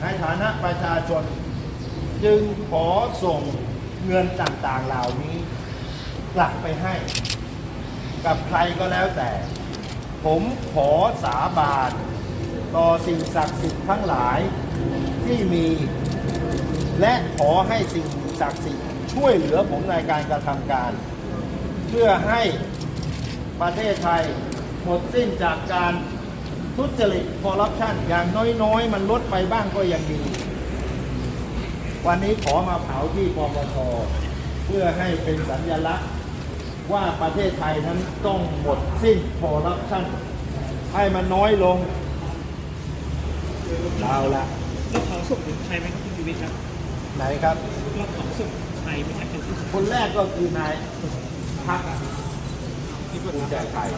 ในฐานะประชาชน จึงขอส่งเงินต่างๆเหล่านี้ กลับไปให้ กับใครก็แล้วแต่ ผมขอสาบานต่อสิ่งศักดิ์สิทธิ์ทั้งหลายที่มี และขอให้สิ่งศักดิ์สิทธิ์ช่วยเหลือผมในการกระทำการ เพื่อให้ประเทศไทยหมดสิ้นจากการ ทุจริตคอร์รัปชันอย่างน้อยๆ มันลดไปบ้างก็ยังดี วันนี้ขอมาเผาที่ปปชเพื่อให้เป็นสัญลักษณ์ว่าประเทศไทยนั้นต้องหมดสิ้นคอร์รัปชันให้มันน้อยลงเอาละเราเผาศพถึงใครไหมครับคุณยูวิทย์ครับ ไหนครับเราเผาศพใครไหมครับเป็นที่คนแรกก็คือนายพักภูมิใจไทย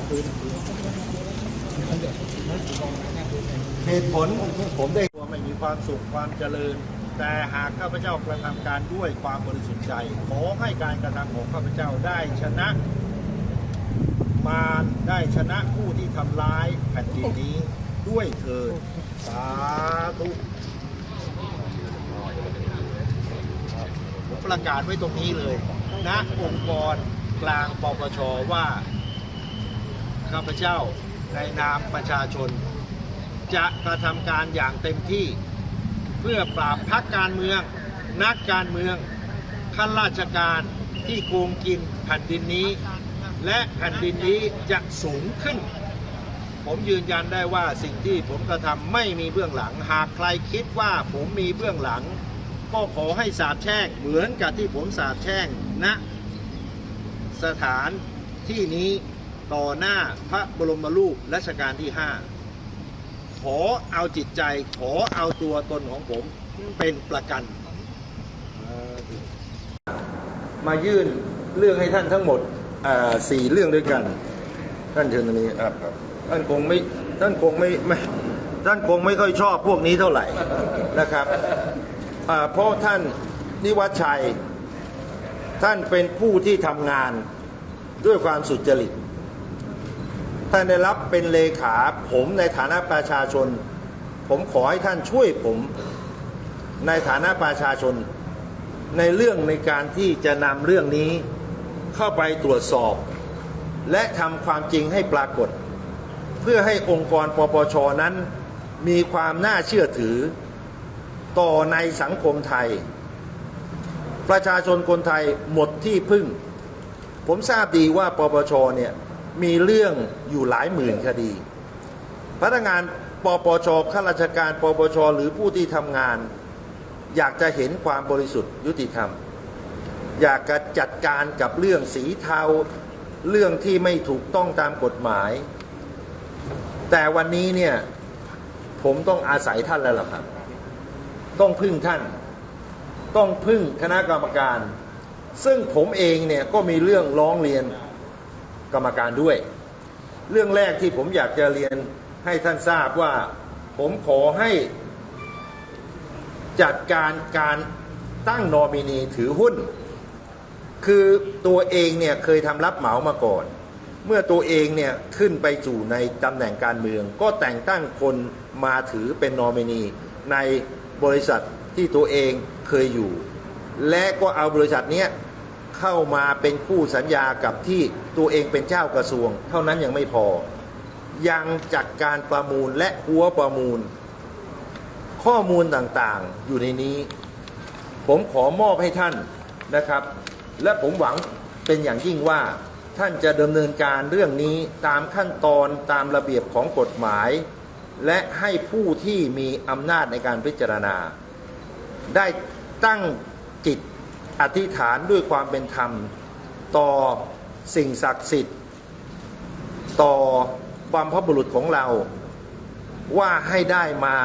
เหตุผลผมได้ว่าไม่มีความสุขความเจริญ แต่หากข้าพเจ้ากระทำการด้วยความบริสุทธิ์ใจ ขอให้การกระทำของข้าพเจ้าได้ชนะ มารได้ชนะผู้ที่ทำร้ายแผ่นดินนี้ด้วยเถิดสาธุผมประกาศไว้ตรงนี้เลยณองค์กรกลางปปชว่าข้าพเจ้า ในนามประชาชน จะกระทำการอย่างเต็มที่ เพื่อปราบพักการเมือง นักการเมืองข้าราชการที่โกงกินแผ่นดินนี้ และแผ่นดินนี้จะสูงขึ้น ผมยืนยันได้ว่าสิ่งที่ผมกระทำไม่มีเบื้องหลัง หากใครคิดว่าผมมีเบื้องหลัง ก็ขอให้สาบแช่งเหมือนกับที่ผมสาบแช่งณสถานที่นี้ ต่อหน้าพระบรมรูปรัชกาลที่ 5 ขอเอาจิตใจขอเอาตัวตนของผมเป็นประกัน มายื่นเรื่องให้ท่านทั้งหมดสี่เรื่องด้วยกัน ท่านเชิญตรงนี้ครับท่านคงไม่ท่านคงไม่ไม่ท่านคงไม่ค่อยชอบพวกนี้เท่าไหร่นะครับเพราะท่านนิวัชชัย ท่านเป็นผู้ที่ทำงานด้วยความสุจริต ท่านได้รับเป็นเลขาผมในฐานะประชาชน ผมขอให้ท่านช่วยผมในฐานะประชาชน ในเรื่องในการที่จะนำเรื่องนี้เข้าไปตรวจสอบ และทำความจริงให้ปรากฏ เพื่อให้องค์กรปปชนั้น มีความน่าเชื่อถือ ต่อในสังคมไทย ประชาชนคนไทยหมดที่พึ่ง ผมทราบดีว่าปปชเนี่ย มีเรื่องอยู่หลายหมื่นคดี พนักงานปปชข้าราชการปปชหรือผู้ที่ทำงาน อยากจะเห็นความบริสุทธิ์ยุติธรรม อยากจะจัดการกับเรื่องสีเทาเรื่องที่ไม่ถูกต้องตามกฎหมาย แต่วันนี้เนี่ยผมต้องอาศัยท่านแล้วล่ะครับ ต้องพึ่งท่าน ต้องพึ่งคณะกรรมการ ซึ่งผมเองเนี่ยก็มีเรื่องร้องเรียน กรรมการด้วย เรื่องแรกที่ผมอยากจะเรียนให้ท่านทราบว่าผมขอให้จัดการการตั้งนอมินีถือหุ้น คือตัวเองเนี่ยเคยทำรับเหมามาก่อน เมื่อตัวเองเนี่ยขึ้นไปสู่ในตำแหน่งการเมือง ก็แต่งตั้งคนมาถือเป็นนอมินีในบริษัทที่ตัวเองเคยอยู่ และก็เอาบริษัทเนี้ย เข้ามาเป็นคู่สัญญากับที่ตัวเองเป็นเจ้ากระทรวง เท่านั้นยังไม่พอ ยังจัดการประมูลและหัวประมูล ข้อมูลต่างๆอยู่ในนี้ ผมขอมอบให้ท่านนะครับ และผมหวังเป็นอย่างยิ่งว่าท่านจะดำเนินการเรื่องนี้ตามขั้นตอนตามระเบียบของกฎหมาย และให้ผู้ที่มีอำนาจในการพิจารณา ได้ตั้งจิต อธิษฐานด้วยความเป็นธรรม ต่อสิ่งศักดิ์สิทธิ์ ต่อความพบุรุษของเรา ว่าให้ได้มา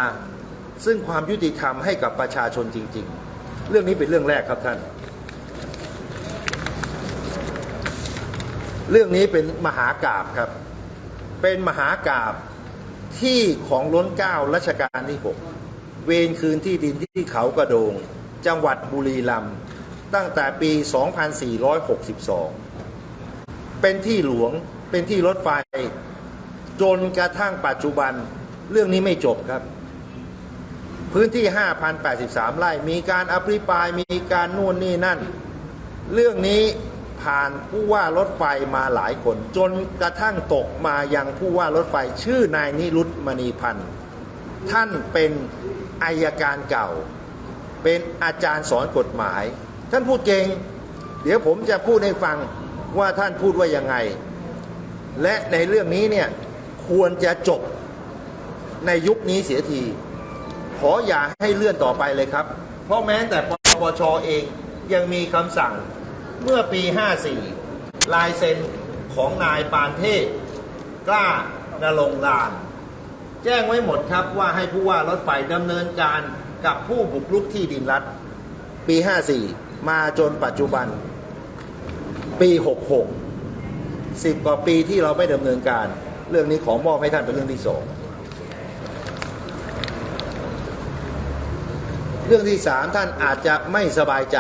ซึ่งความยุติธรรมให้กับประชาชนจริง ๆ เรื่องนี้เป็นเรื่องแรกครับท่าน เรื่องนี้เป็นมหากราบครับ เป็นมหากราบที่ของล้นเกล้ารัชกาลที่6เวรคืนที่ดินที่เขากระโดง จังหวัดบุรีรัมย์ ตั้งแต่ปี 2462 เป็นที่หลวง เป็นที่รถไฟ จนกระทั่งปัจจุบัน เรื่องนี้ไม่จบครับ พื้นที่ 5,083 ไร่ มีการอภิปราย มีการนู่นนี่นั่น เรื่องนี้ผ่านผู้ว่ารถไฟมาหลายคน จนกระทั่งตกมายังผู้ว่ารถไฟชื่อนายนิรุตมณีพันธ์ท่านเป็นอายการเก่า เป็นอาจารย์สอนกฎหมาย ท่านพูดเก่ง เดี๋ยวผมจะพูดให้ฟังว่าท่านพูดว่ายังไง และในเรื่องนี้เนี่ยควรจะจบในยุคนี้เสียที ขออย่าให้เลื่อนต่อไปเลยครับ เพราะแม้แต่ปปชเองยังมีคำสั่งเมื่อปี 54 ลายเซ็นของนายปานเทพกล้านรงลาน แจ้งไว้หมดครับว่าให้ผู้ว่ารถไฟดำเนินการกับผู้บุกรุกที่ดินรัฐ ปี 54 มาจนปัจจุบันปี 66 10 กว่าปีที่เราไม่ดำเนินการ เรื่องนี้ขอมอบให้ท่านเป็นเรื่องที่สองเรื่องที่สามท่านอาจจะไม่สบายใจ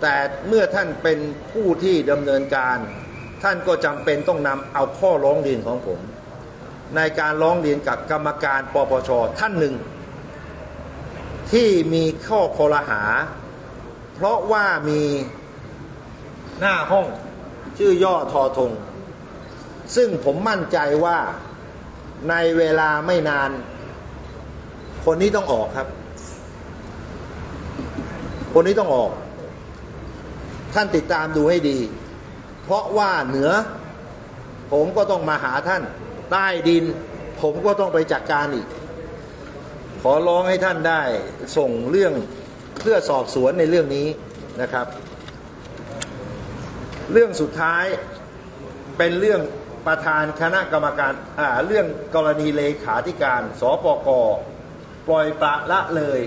แต่เมื่อท่านเป็นผู้ที่ดำเนินการ ท่านก็จำเป็นต้องนำเอาข้อร้องเรียนของผม ในการร้องเรียนกับกรรมการปปชท่านหนึ่ง ที่มีข้อคอรหา เพราะว่ามีหน้าห้องชื่อย่อทอทง ซึ่งผมมั่นใจว่าในเวลาไม่นาน คนนี้ต้องออกครับ คนนี้ต้องออก ท่านติดตามดูให้ดี เพราะว่าเหนือ ผมก็ต้องมาหาท่าน ใต้ดิน ผมก็ต้องไปจัดการอีก ขอร้องให้ท่านได้ส่งเรื่อง เพื่อสอบสวนในเรื่องนี้นะครับ เรื่องสุดท้ายเป็นเรื่องประธานคณะกรรมการอ่าเรื่องกรณีเลขาธิการสปกปล่อยปละละเลย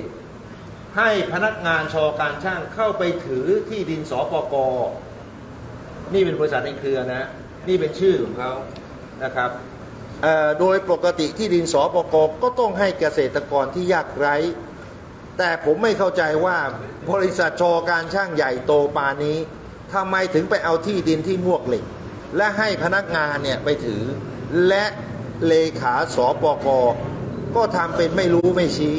ให้พนักงานชอการช่างเข้าไปถือที่ดินสปกนี่เป็นบริษัทในเครือนะ นี่เป็นชื่อของเขานะครับโดยปกติที่ดินสปกก็ต้องให้เกษตรกรที่ยากไร้ แต่ผมไม่เข้าใจว่าบริษัทชอการช่างใหญ่โตปานนี้ทำไมถึงไปเอาที่ดินที่มวกเหล็ก และให้พนักงานเนี่ยไปถือ และเลขาสปกก็ทำเป็นไม่รู้ไม่ชี้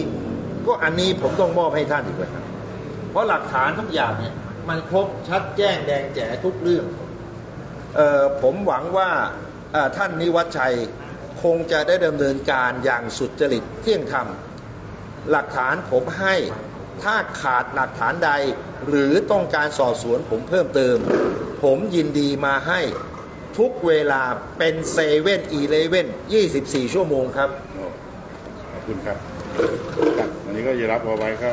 ก็อันนี้ผมต้องมอบให้ท่านอีกแล้วครับเพราะหลักฐานทุกอย่างเนี่ยมันครบชัดแจ้งแดงแจ๋ทุกเรื่องเออผมหวังว่าท่านนิวัฒชัยคงจะได้ดำเนินการอย่างสุดจริตเที่ยงธรรม หลักฐานผมให้ ถ้าขาดหลักฐานใด หรือต้องการสอบสวนผมเพิ่มเติม ผมยินดีมาให้ทุกเวลาเป็นเซเว่นอีเลเว่น24ชั่วโมงครับโอ้ขอบคุณครับครับวันนี้ก็จะรับเอาไว้ก็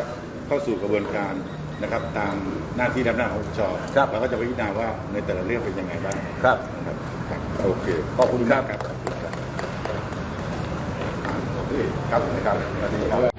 เข้าสู่กระบวนการนะครับ ตามหน้าที่ดำหน้าจของปปชครับเราก็จะพิจารณาว่าในแต่ละเรื่องเป็นยังไงบ้างครับ นะครับครับโอเคขอบคุณครับครับขอบคุณครับครับนะครับสวัสดีครับ